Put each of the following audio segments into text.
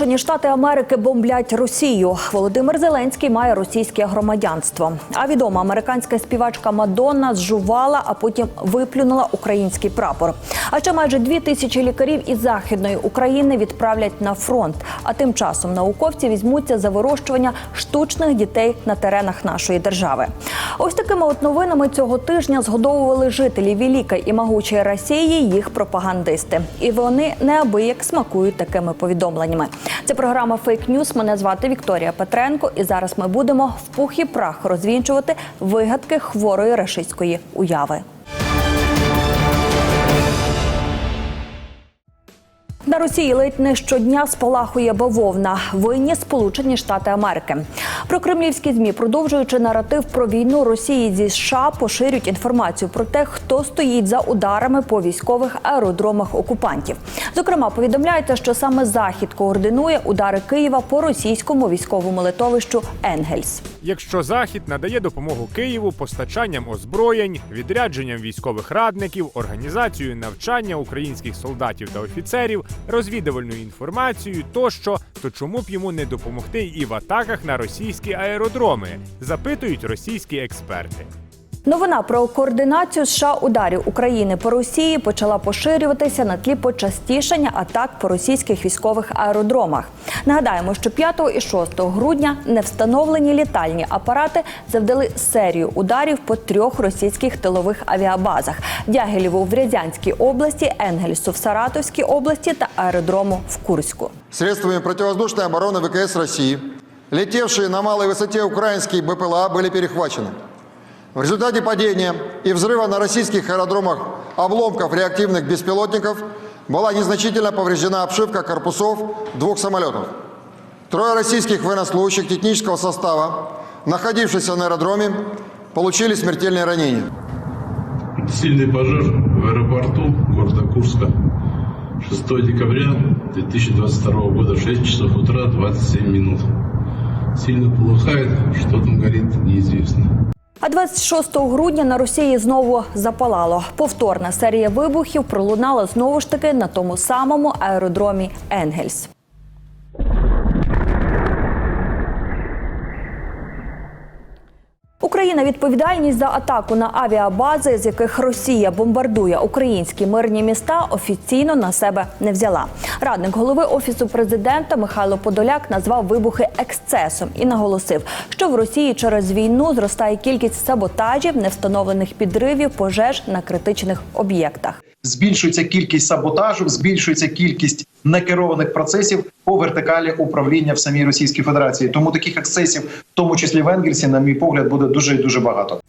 Сполучені Штати Америки бомблять Росію. Володимир Зеленський має російське громадянство. А відома американська співачка Мадонна зжувала, а потім виплюнула український прапор. А ще майже дві тисячі лікарів із західної України відправлять на фронт. А тим часом науковці візьмуться за вирощування штучних дітей на теренах нашої держави. Ось такими от новинами цього тижня згодовували жителі Великої і могучої Росії їх пропагандисти. І вони неабияк смакують такими повідомленнями. Це програма Фейк Ньюс. Мене звати Вікторія Петренко. І зараз ми будемо в пух і прах розвінчувати вигадки хворої рашистської уяви. На Росії ледь не щодня спалахує бавовна. Винні Сполучені Штати Америки. Про кремлівські змі, продовжуючи наратив про війну Росії зі США, поширюють інформацію про те, хто стоїть за ударами по військових аеродромах окупантів. Зокрема, повідомляється, що саме Захід координує удари Києва по російському військовому литовищу Енгельс. Якщо Захід надає допомогу Києву постачанням озброєнь, відрядженням військових радників, організацією навчання українських солдатів та офіцерів, розвідувальною інформацією тощо, то чому б йому не допомогти і в атаках на російські аеродроми? запитують російські експерти. Новина про координацію США ударів України по Росії почала поширюватися на тлі почастішання атак по російських військових аеродромах. Нагадаємо, що 5 і 6 грудня невстановлені літальні апарати завдали серію ударів по трьох російських тилових авіабазах: Дягілєву в Рязанській області, Енгельсу в Саратовській області та аеродрому в Курську. Средствами противовоздушной обороны ВКС России, летевшие на малой высоте украинские БПЛА были перехвачены. В результате падения и взрыва на российских аэродромах обломков реактивных беспилотников была незначительно повреждена обшивка корпусов двух самолетов. Трое российских военнослужащих технического состава, находившихся на аэродроме, получили смертельные ранения. Сильный пожар в аэропорту города Курска 6 декабря 2022 года в 6 часов утра 27 минут. Сильно полыхает, что там горит, неизвестно. А 26 грудня на Росії знову запалало. Повторна серія вибухів пролунала знову ж таки на тому самому аеродромі Енгельс. Україна відповідальність за атаку на авіабази, з яких Росія бомбардує українські мирні міста, офіційно на себе не взяла. Радник голови офісу президента Михайло Подоляк назвав вибухи ексцесом і наголосив, що в Росії через війну зростає кількість саботажів, невстановлених підривів, пожеж на критичних об'єктах. збільшується кількість саботажу, збільшується кількість некерованих процесів по вертикалі управління в самій Російській Федерації. Тому таких ексцесів, в тому числі в Енгельсі, на мій погляд, буде дуже і дуже багато.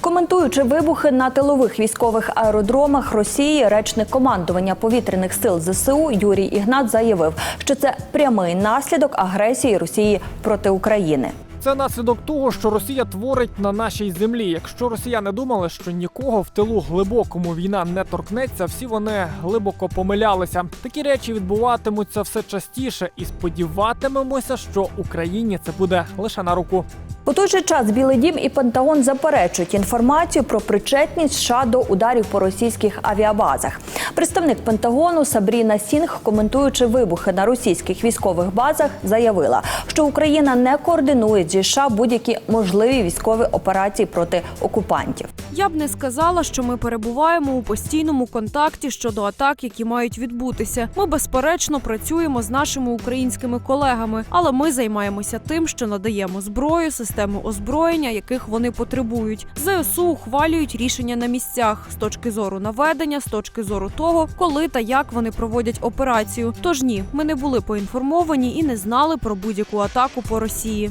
Коментуючи вибухи на тилових військових аеродромах Росії, речник командування повітряних сил ЗСУ Юрій Ігнат заявив, що це прямий наслідок агресії Росії проти України. Це наслідок того, що Росія творить на нашій землі. Якщо росіяни думали, що нікого в тилу глибокому війна не торкнеться, всі вони глибоко помилялися. Такі речі відбуватимуться все частіше, і сподіватимемося, що Україні це буде лише на руку. У той же час Білий Дім і Пентагон заперечують інформацію про причетність США до ударів по російських авіабазах. Представник Пентагону Сабріна Сінг, коментуючи вибухи на російських військових базах, заявила, що Україна не координує зі США будь-які можливі військові операції проти окупантів. Я б не сказала, що ми перебуваємо у постійному контакті щодо атак, які мають відбутися. Ми безперечно працюємо з нашими українськими колегами, але ми займаємося тим, що надаємо зброю, систему озброєння, яких вони потребують. ЗСУ ухвалюють рішення на місцях з точки зору наведення, з точки зору того, коли та як вони проводять операцію. Тож ні, ми не були поінформовані і не знали про будь-яку атаку по Росії.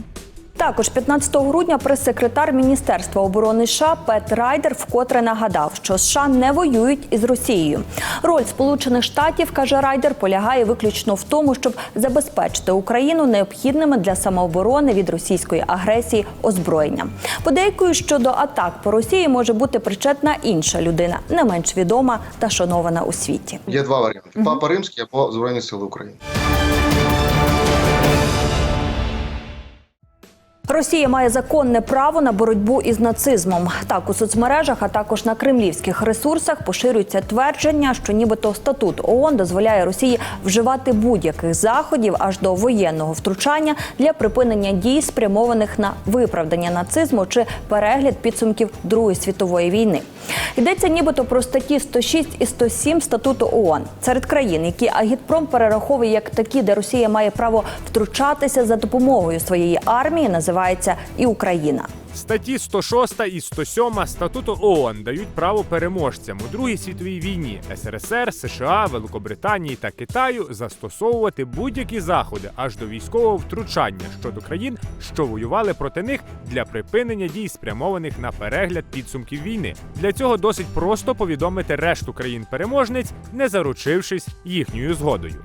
Також 15 грудня прес-секретар Міністерства оборони США Пет Райдер вкотре нагадав, що США не воюють із Росією. Роль Сполучених Штатів каже Райдер полягає виключно в тому, щоб забезпечити Україну необхідними для самооборони від російської агресії озброєнням. Подейкують, що до атак по Росії може бути причетна інша людина, не менш відома та шанована у світі. Є два варіанти: Папа Римський або Збройні Сили України. Росія має законне право на боротьбу із нацизмом. Так у соцмережах, а також на кремлівських ресурсах поширюється твердження, що нібито статут ООН дозволяє Росії вживати будь-яких заходів аж до воєнного втручання для припинення дій, спрямованих на виправдання нацизму чи перегляд підсумків Другої світової війни. Йдеться нібито про статті 106 і 107 статуту ООН. серед країн, які агітпром перераховує як такі, де Росія має право втручатися за допомогою своєї армії, називається і Україна. Статті 106 і 107 статуту ООН дають право переможцям у Другій світовій війні СРСР, США, Великобританії та Китаю застосовувати будь-які заходи аж до військового втручання щодо країн, що воювали проти них для припинення дій, спрямованих на перегляд підсумків війни. Для цього досить просто повідомити решту країн-переможниць, не заручившись їхньою згодою.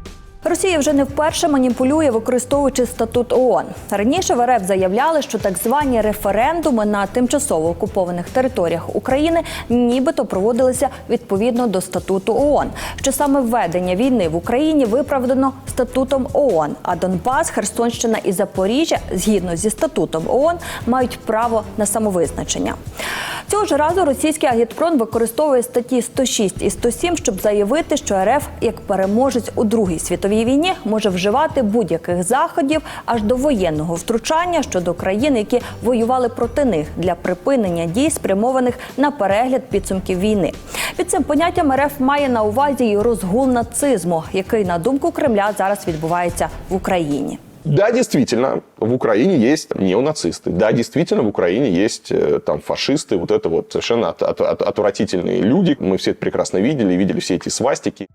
Росія вже не вперше маніпулює, використовуючи статут ООН. Раніше в РФ заявляли, що так звані референдуми на тимчасово окупованих територіях України нібито проводилися відповідно до статуту ООН. Що саме введення війни в Україні виправдано статутом ООН, а Донбас, Херсонщина і Запоріжжя, згідно зі статутом ООН, мають право на самовизначення. Цього ж разу російський агітпрон використовує статті 106 і 107, щоб заявити, що РФ як переможець у Другій світовій війні може вживати будь-яких заходів аж до воєнного втручання щодо країн, які воювали проти них для припинення дій, спрямованих на перегляд підсумків війни. Під цим поняттям РФ має на увазі і розгул нацизму, який на думку Кремля зараз відбувається в Україні. Да, действительно, в Украине есть неонацисты. Да, действительно, в Украине есть э, там фашисты, вот это вот совершенно от- от- от- отвратительные люди. Мы все это прекрасно видели, видели все эти свастики.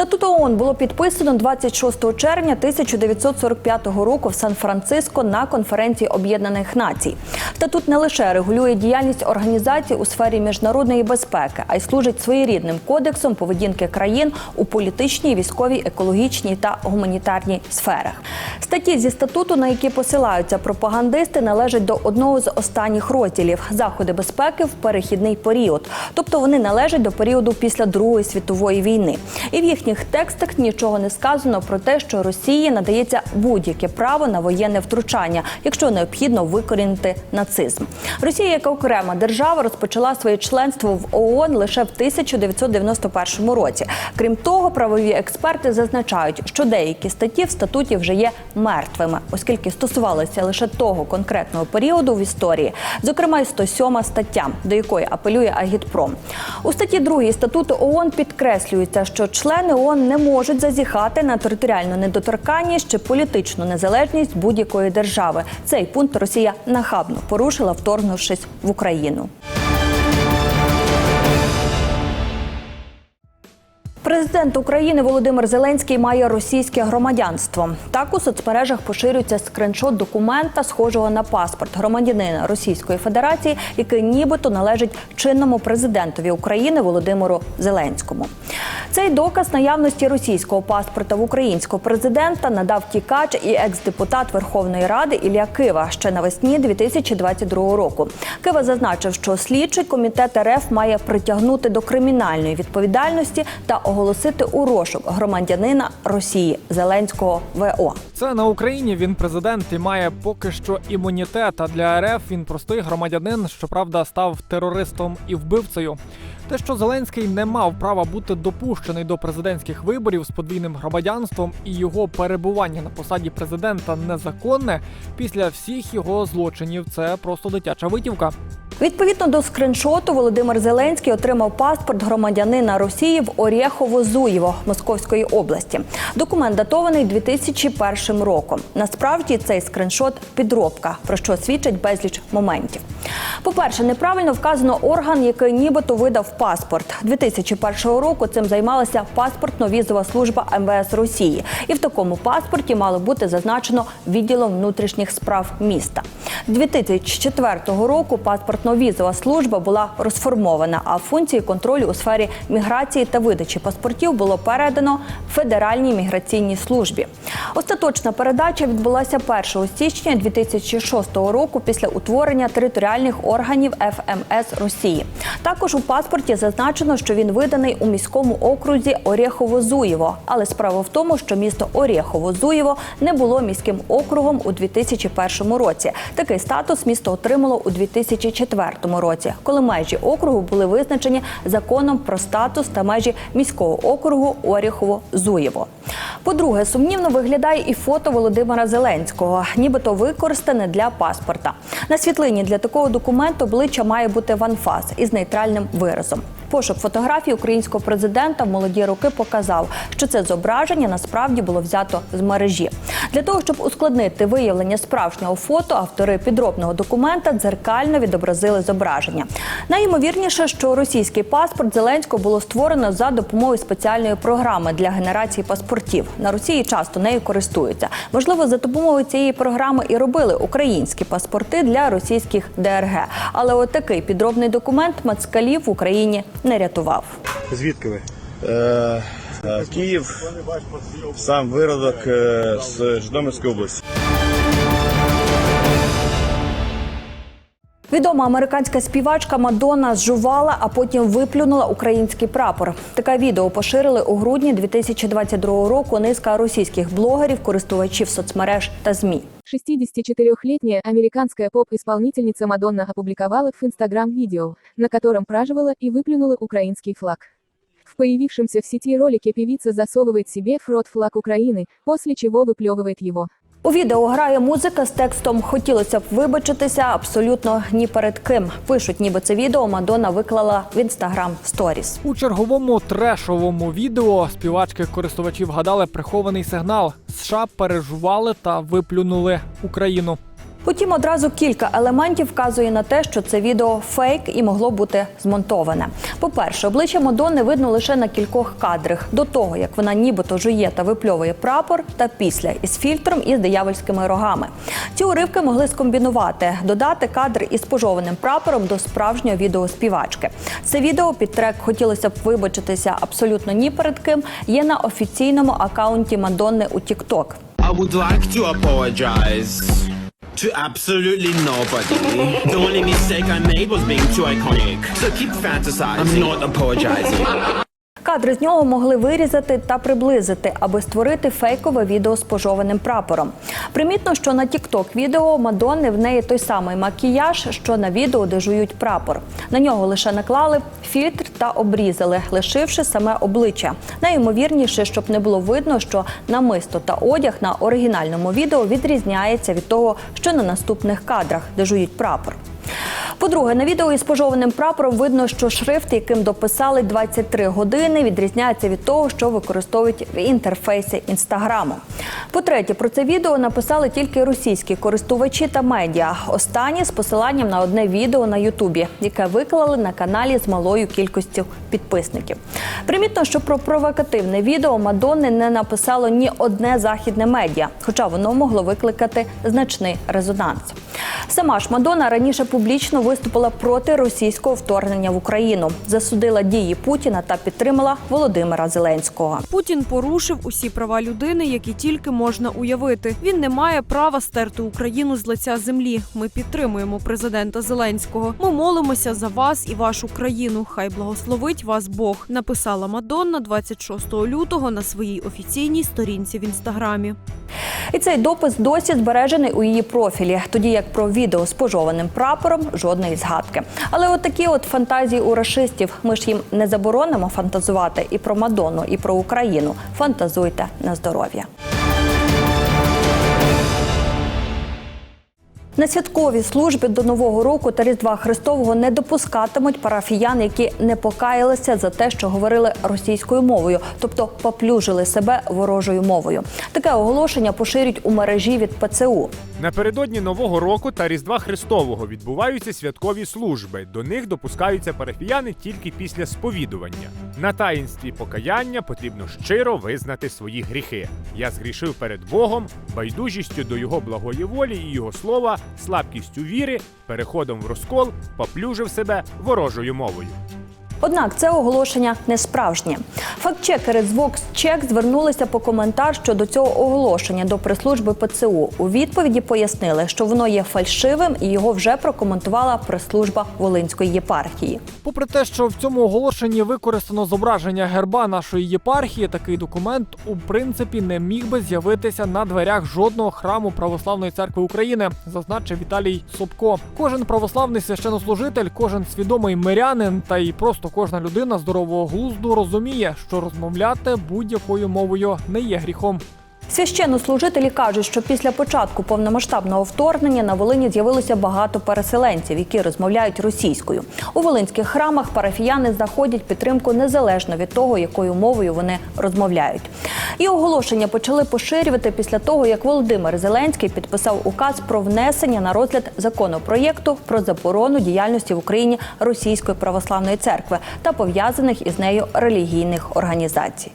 Статут ООН було підписано 26 червня 1945 року в Сан-Франциско на конференції Об'єднаних Націй. Статут не лише регулює діяльність організацій у сфері міжнародної безпеки, а й служить своєрідним кодексом поведінки країн у політичній, військовій, екологічній та гуманітарній сферах. Статті зі статуту, на які посилаються пропагандисти, належать до одного з останніх розділів заходи безпеки в перехідний період, тобто вони належать до періоду після Другої світової війни. І в їхніх текстах нічого не сказано про те, що Росії надається будь-яке право на воєнне втручання, якщо необхідно викорінити нацизм. Росія, як окрема держава, розпочала своє членство в ООН лише в 1991 році. Крім того, правові експерти зазначають, що деякі статті в статуті вже є мертвими, оскільки стосувалися лише того конкретного періоду в історії, зокрема й 107 стаття, до якої апелює Агітпром. У статті 2 статуту ООН підкреслюється, що члени ООН не можуть зазіхати на територіальну недоторканність чи політичну незалежність будь-якої держави. Цей пункт Росія нахабно порушила, вторгнувшись в Україну. Президент України Володимир Зеленський має російське громадянство. Так у соцмережах поширюється скриншот документа, схожого на паспорт громадянина Російської Федерації, який нібито належить чинному президентові України Володимиру Зеленському. Цей доказ наявності російського паспорта в українського президента надав тікач і екс-депутат Верховної Ради Ілля Кива ще навесні 2022 року. Кива зазначив, що слідчий комітет РФ має притягнути до кримінальної відповідальності та оголосити у розшук громадянина Росії Зеленського ВО. Це на Україні він президент і має поки що імунітет. А для РФ він простий громадянин, щоправда, став терористом і вбивцею. Те, що Зеленський не мав права бути допущений до президентських виборів з подвійним громадянством і його перебування на посаді президента незаконне після всіх його злочинів. Це просто дитяча витівка. Відповідно до скриншоту, Володимир Зеленський отримав паспорт громадянина Росії в Орєхово-Зуєво Московської області. Документ датований 2001 роком. Насправді цей скриншот підробка, про що свідчить безліч моментів. По-перше, неправильно вказано орган, який нібито видав паспорт. 2001 року цим займалася паспортно-візова служба МВС Росії, і в такому паспорті мало бути зазначено відділом внутрішніх справ міста. З 2004 року паспортно паспортно-візова служба була розформована, а функції контролю у сфері міграції та видачі паспортів було передано Федеральній міграційній службі. Остаточна передача відбулася 1 січня 2006 року після утворення територіальних органів ФМС Росії. Також у паспорті зазначено, що він виданий у міському окрузі Орєхово-Зуєво. Але справа в тому, що місто Орєхово-Зуєво не було міським округом у 2001 році. Такий статус місто отримало у 2004 році, коли межі округу були визначені законом про статус та межі міського округу Орєхово-Зуєво. По-друге, сумнівно виглядає і фото Володимира Зеленського, нібито використане для паспорта. На світлині для такого документу обличчя має бути в анфас із нейтральним виразом. Пошук фотографій українського президента в молоді роки показав, що це зображення насправді було взято з мережі. Для того щоб ускладнити виявлення справжнього фото, автори підробного документа дзеркально відобразили зображення. Найімовірніше, що російський паспорт Зеленського було створено за допомогою спеціальної програми для генерації паспортів. На Росії часто нею користуються. Можливо, за допомогою цієї програми і робили українські паспорти для російських ДРГ. Але от такий підробний документ мацкалів в Україні не рятував. Звідки ви? Е, е, Київ, сам виродок е, з Житомирської області. Відома американська співачка Мадонна зжувала, а потім виплюнула український прапор. Таке відео поширили у грудні 2022 року низка російських блогерів, користувачів соцмереж та змі. 64-летняя американская поп-исполнительница Мадонна опубликовала в Инстаграм видео, на котором праживала и выплюнула украинский флаг. В появившемся в сети ролике певица засовывает себе в рот флаг Украины, после чего выплевывает его. У відео грає музика з текстом Хотілося б вибачитися абсолютно ні перед ким. Пишуть, ніби це відео Мадонна виклала в інстаграм сторіс. У черговому трешовому відео співачки користувачів гадали прихований сигнал. США пережували та виплюнули Україну. Утім, одразу кілька елементів вказує на те, що це відео фейк і могло бути змонтоване. По-перше, обличчя Мадонни видно лише на кількох кадрах до того, як вона нібито жує та випльовує прапор, та після із фільтром і з диявольськими рогами. Ці уривки могли скомбінувати, додати кадр із пожованим прапором до справжнього відео співачки. Це відео під трек хотілося б вибачитися абсолютно ні перед ким. Є на офіційному акаунті Мадонни у TikTok. I would like to apologize to absolutely nobody. The only mistake I made was being too iconic. So keep fantasizing. I'm not apologizing. Кадри з нього могли вирізати та приблизити, аби створити фейкове відео з пожованим прапором. Примітно, що на тікток відео Мадонни в неї той самий макіяж, що на відео, де жують прапор. На нього лише наклали фільтр та обрізали, лишивши саме обличчя. Найімовірніше, щоб не було видно, що намисто та одяг на оригінальному відео відрізняється від того, що на наступних кадрах, де жують прапор. По-друге, на відео із пожованим прапором видно, що шрифт, яким дописали 23 години, відрізняється від того, що використовують в інтерфейсі інстаграму. По-третє, про це відео написали тільки російські користувачі та медіа. Останні з посиланням на одне відео на Ютубі, яке виклали на каналі з малою кількістю підписників. Примітно, що про провокативне відео Мадонни не написало ні одне західне медіа, хоча воно могло викликати значний резонанс. Сама ж Мадонна раніше публічно виступила проти російського вторгнення в Україну, засудила дії Путіна та підтримала Володимира Зеленського. Путін порушив усі права людини, які тільки можна уявити. Він не має права стерти Україну з лиця землі. Ми підтримуємо президента Зеленського. Ми молимося за вас і вашу країну. Хай благословить вас Бог. Написала Мадонна 26 лютого на своїй офіційній сторінці в інстаграмі. І цей допис досі збережений у її профілі, тоді як про відео з пожованим прапором жодної згадки. Але от такі от фантазії у расистів. Ми ж їм не заборонимо фантазувати і про Мадонну, і про Україну. Фантазуйте на здоров'я. На святковій службі до Нового року та Різдва Христового не допускатимуть парафіян, які не покаялися за те, що говорили російською мовою, тобто поплюжили себе ворожою мовою. Таке оголошення поширюють у мережі від ПЦУ. Напередодні Нового року та Різдва Христового відбуваються святкові служби. До них допускаються парафіяни тільки після сповідування. На таїнстві покаяння потрібно щиро визнати свої гріхи. Я згрішив перед Богом, байдужістю до його благої волі і його слова, слабкістю віри, переходом в розкол, поплюжив себе ворожою мовою. Однак це оголошення не справжнє. Фактчекери з VoxCheck звернулися по коментар щодо цього оголошення до прес-служби ПЦУ. У відповіді пояснили, що воно є фальшивим, і його вже прокоментувала прес-служба Волинської єпархії. Попри те, що в цьому оголошенні використано зображення герба нашої єпархії, такий документ у принципі не міг би з'явитися на дверях жодного храму Православної церкви України, зазначив Віталій Собко. Кожен православний священнослужитель, кожен свідомий мирянин та й просто кожна людина здорового глузду розуміє, що розмовляти будь-якою мовою не є гріхом. Священнослужителі кажуть, що після початку повномасштабного вторгнення на Волині з'явилося багато переселенців, які розмовляють російською. У волинських храмах парафіяни знаходять підтримку незалежно від того, якою мовою вони розмовляють. І оголошення почали поширювати після того, як Володимир Зеленський підписав указ про внесення на розгляд законопроєкту про заборону діяльності в Україні Російської православної церкви та пов'язаних із нею релігійних організацій.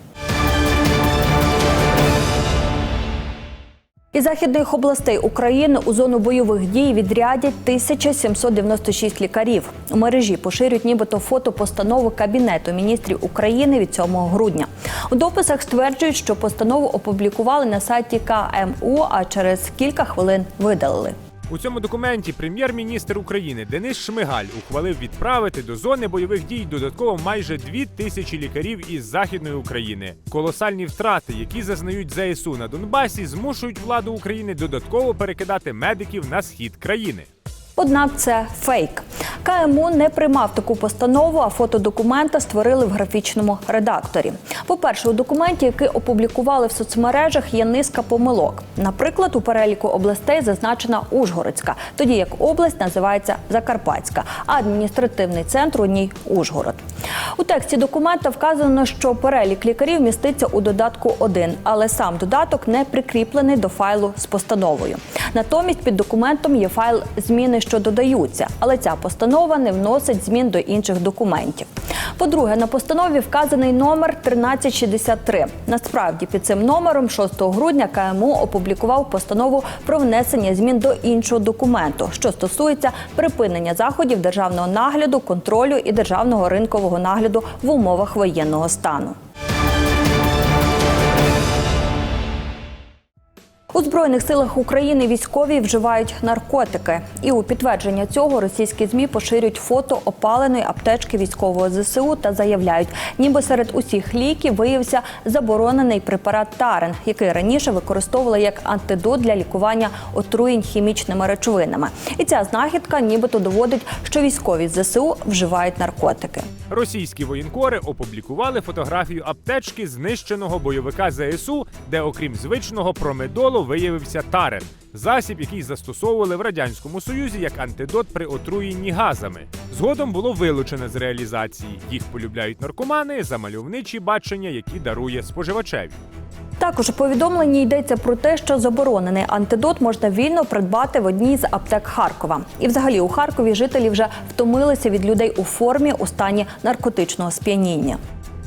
Із західних областей України у зону бойових дій відрядять 1796 лікарів. У мережі поширюють нібито фото постанови Кабінету міністрів України від 7 грудня. У дописах стверджують, що постанову опублікували на сайті КМУ, а через кілька хвилин видалили. У цьому документі прем'єр-міністр України Денис Шмигаль ухвалив відправити до зони бойових дій додатково майже дві тисячі лікарів із західної України. Колосальні втрати, які зазнають ЗСУ на Донбасі, змушують владу України додатково перекидати медиків на схід країни. Однак це фейк. КМУ не приймав таку постанову, а фото документа створили в графічному редакторі. По-перше, у документі, який опублікували в соцмережах, є низка помилок. Наприклад, у переліку областей зазначена Ужгородська, тоді як область називається Закарпатська, а адміністративний центр у ній Ужгород. У тексті документа вказано, що перелік лікарів міститься у додатку 1, але сам додаток не прикріплений до файлу з постановою. Натомість під документом є файл зміни, що додаються, але ця постанова не вносить змін до інших документів. По-друге, на постанові вказаний номер 1363. Насправді, під цим номером 6 грудня КМУ опублікував постанову про внесення змін до іншого документу, що стосується припинення заходів державного нагляду, контролю і державного ринкового нагляду в умовах воєнного стану. У збройних силах України військові вживають наркотики, і у підтвердження цього російські змі поширюють фото опаленої аптечки військового ЗСУ та заявляють, ніби серед усіх ліків виявився заборонений препарат Тарен, який раніше використовували як антидот для лікування отруєнь хімічними речовинами. І ця знахідка, нібито доводить, що військові ЗСУ вживають наркотики. Російські воєнкори опублікували фотографію аптечки знищеного бойовика ЗСУ, де, окрім звичного промедолу, виявився тарен засіб, який застосовували в радянському союзі як антидот при отруєнні газами. Згодом було вилучено з реалізації. Їх полюбляють наркомани за мальовничі бачення, які дарує споживачеві. Також у повідомленні йдеться про те, що заборонений антидот можна вільно придбати в одній з аптек Харкова. І, взагалі, у Харкові жителі вже втомилися від людей у формі у стані наркотичного сп'яніння.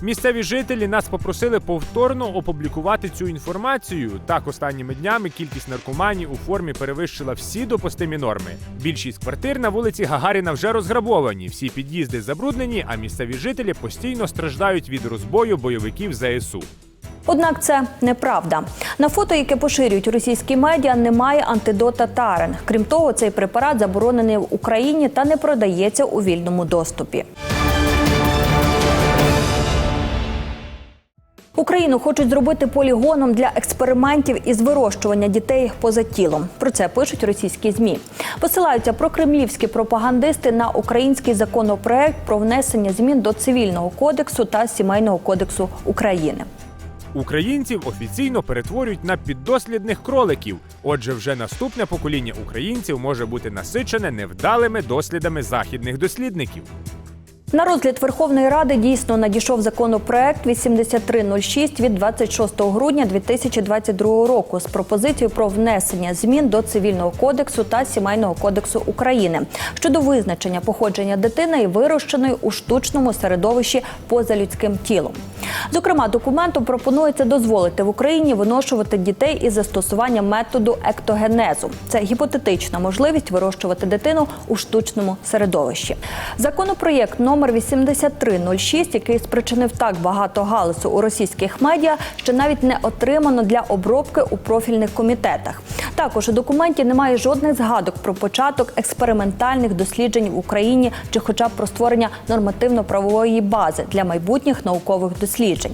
Місцеві жителі нас попросили повторно опублікувати цю інформацію. Так, останніми днями кількість наркоманів у формі перевищила всі допустимі норми. Більшість квартир на вулиці Гагаріна вже розграбовані, всі під'їзди забруднені, а місцеві жителі постійно страждають від розбою бойовиків ЗСУ. Однак це неправда. На фото, яке поширюють російські медіа, немає антидота Тарен. Крім того, цей препарат заборонений в Україні та не продається у вільному доступі. Україну хочуть зробити полігоном для експериментів із вирощування дітей поза тілом. Про це пишуть російські змі. Посилаються прокремлівські пропагандисти на український законопроект про внесення змін до цивільного кодексу та сімейного кодексу України. Українців офіційно перетворюють на піддослідних кроликів. Отже, вже наступне покоління українців може бути насичене невдалими дослідами західних дослідників. На розгляд Верховної Ради дійсно надійшов законопроект 8306 від 26 грудня 2022 року з пропозицією про внесення змін до цивільного кодексу та сімейного кодексу України щодо визначення походження дитини і вирощеної у штучному середовищі поза людським тілом. Зокрема, документом пропонується дозволити в Україні виношувати дітей із застосуванням методу ектогенезу. Це гіпотетична можливість вирощувати дитину у штучному середовищі. Законопроєкт номер 8306, який спричинив так багато галасу у російських медіа, що навіть не отримано для обробки у профільних комітетах. Також у документі немає жодних згадок про початок експериментальних досліджень в Україні чи, хоча б про створення нормативно-правової бази для майбутніх наукових досліджень.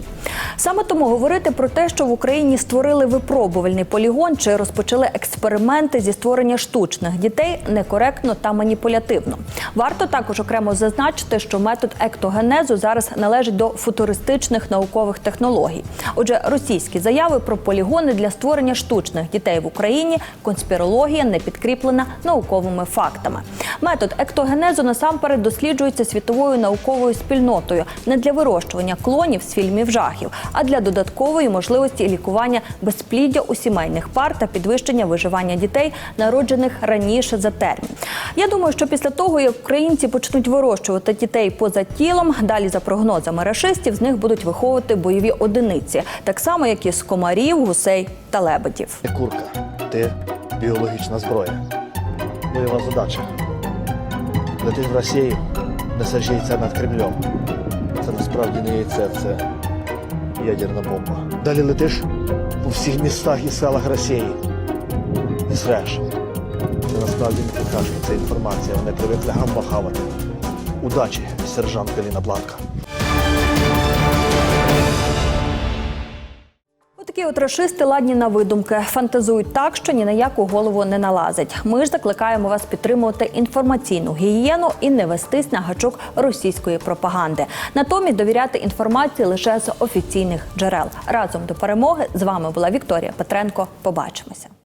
Саме тому говорити про те, що в Україні створили випробувальний полігон чи розпочали експерименти зі створення штучних дітей некоректно та маніпулятивно. Варто також окремо зазначити, що метод ектогенезу зараз належить до футуристичних наукових технологій. Отже, російські заяви про полігони для створення штучних дітей в Україні конспірологія не підкріплена науковими фактами. Метод ектогенезу насамперед досліджується світовою науковою спільнотою не для вирощування клонів з фільмів жахів, а для додаткової можливості лікування безпліддя у сімейних пар та підвищення виживання дітей, народжених раніше за термін. Я думаю, що після того, як українці почнуть вирощувати дітей поза тілом, далі за прогнозами рашистів, з них будуть виховувати бойові одиниці, так само як і з комарів, гусей та лебедів. Курка, ти біологічна зброя. Бойова задача. Летить в Росію, несеш яйця над Кремлем. Це насправді не яйце, це ядерна бомба. Далі летиш по всіх містах і селах Росії. І среш. Це насправді не покажуть. Це інформація. Вони привикли гамба хавати. Удачі, сержант Галіна Бланка. Отакі от рашисти ладні на видумки, фантазують так, що ні на яку голову не налазить. Ми ж закликаємо вас підтримувати інформаційну гігієну і не вестись на гачок російської пропаганди. Натомість довіряти інформації лише з офіційних джерел. Разом до перемоги з вами була Вікторія Петренко. Побачимося.